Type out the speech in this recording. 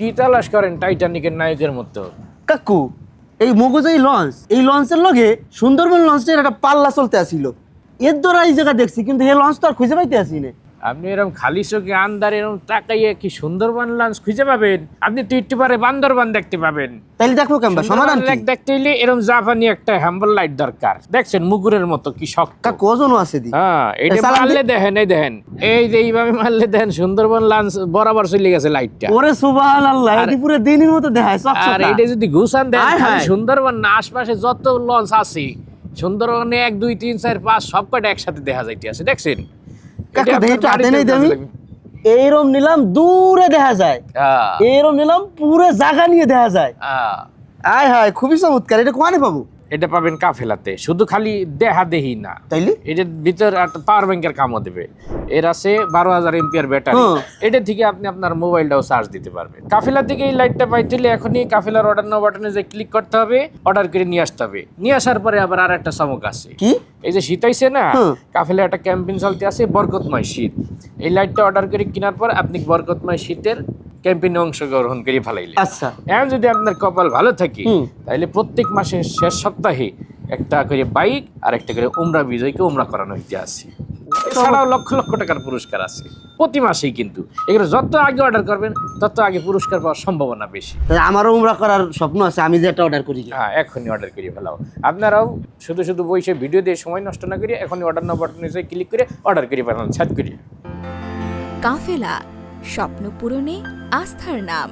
কি তালাশ করেন টাইটানিকের নায়কের মতো? কাকু, এই মগজ এই লঞ্চ, এই লঞ্চের লগে সুন্দরবন লঞ্চের একটা পাল্লা চলতে আসিল। এর দ্বারা এই জায়গা দেখছি, কিন্তু এই লঞ্চ তো আর খুঁজে পাইতে আসি না আপনি এরকম খালি চোখে আন্দার এরকম তাকাইয়ে কি সুন্দরবন লঞ্চ খুঁজে পাবেন? আপনি তো একটু পরে বান্দরবান দেখতে পাবেন। তাইলে দেখো কেমবা? সমাধান লেক দেখতে হইলে এরকম জাপানি একটা হ্যাম্বল লাইট দরকার। দেখছেন মুগুরের মতো কি শক্ত? কাকু ওজনও আছে দি। হ্যাঁ এটা মারলে দেখেন এই দেখেন। এই যে এইভাবে মারলে দেখেন সুন্দরবন লঞ্চ বরাবর চলে গেছে লাইটটা ওরে সুবহান আল্লাহ এটি পুরো দিনের মতো দেখায় আর এটা যদি ঘুষান দেন তাহলে সুন্দরবন না আশপাশে যত লঞ্চ আছে সুন্দরবনে এক দুই তিন চার পাঁচ সব কটা একসাথে দেখা যাইতে আছে দেখছেন? কাকু হাতে নেই এইরম নিলাম দূরে দেখা যায়। হ্যাঁ, এইরম নিলাম পুরো জায়গা নিয়ে দেখা যায়। হ্যাঁ। আয় হায় খুবই চমৎকার। এটা কোয়ানে পাবো? এটা পাবেন কাফেলাতে। শুধু খালি দেহা দেহি না। তাইলে? এটার ভিতর একটা পাওয়ার ব্যাংকের কামও দেবে। এর আছে বারো হাজার এমপিআর ব্যাটারি। হ্যাঁ। এটা থেকে আপনি আপনার মোবাইলটাও চার্জ দিতে পারবেন। কাফেলা থেকে এই লাইটটা পাইতে হলে এখনই কাফেলার অর্ডার নাও বাটনে যে ক্লিক করতে হবে অর্ডার করে নিয়ে আসতে হবে। নিয়ে আসার পরে আবার আর একটা চমক আছে। কি? এই যে শীত আইছে না হুম। কাফেলা একটা ক্যাম্পেইন চলতে আছে বরকতময় শীত। এই লাইটটা অর্ডার করে কেনার পর আপনি বরকতময় শীতের ক্যাম্পেইনে অংশগ্রহণ করে ভালাইলেন আচ্ছা। এখন যদি আপনার কপাল ভালো থাকে। তাহলে প্রত্যেক মাসের শেষ সপ্তাহে একটা করে বাইক আর একটা করে উমরা বিজয়কে উমরা করানো হইতে আছে। এছাড়াও লক্ষ লক্ষ টাকার পুরস্কার আছে। প্রতি মাসেই কিন্তু। এগুলো যত আগে অর্ডার করবেন তত আগে পুরস্কার পাওয়ার সম্ভাবনা বেশি। তাই আমারও উমরা করার স্বপ্ন আছে আমি যে একটা অর্ডার করি। হ্যাঁ এখনই অর্ডার করে ফেলাও। আপনারাও শুধু শুধু বসে ভিডিও দিয়ে সময় নষ্ট না করে এখনই অর্ডার নাও বাটনে ক্লিক করে অর্ডার করে ফেলান ছাদ করে কাফেলা স্বপ্ন পূরণে আস্থার নাম।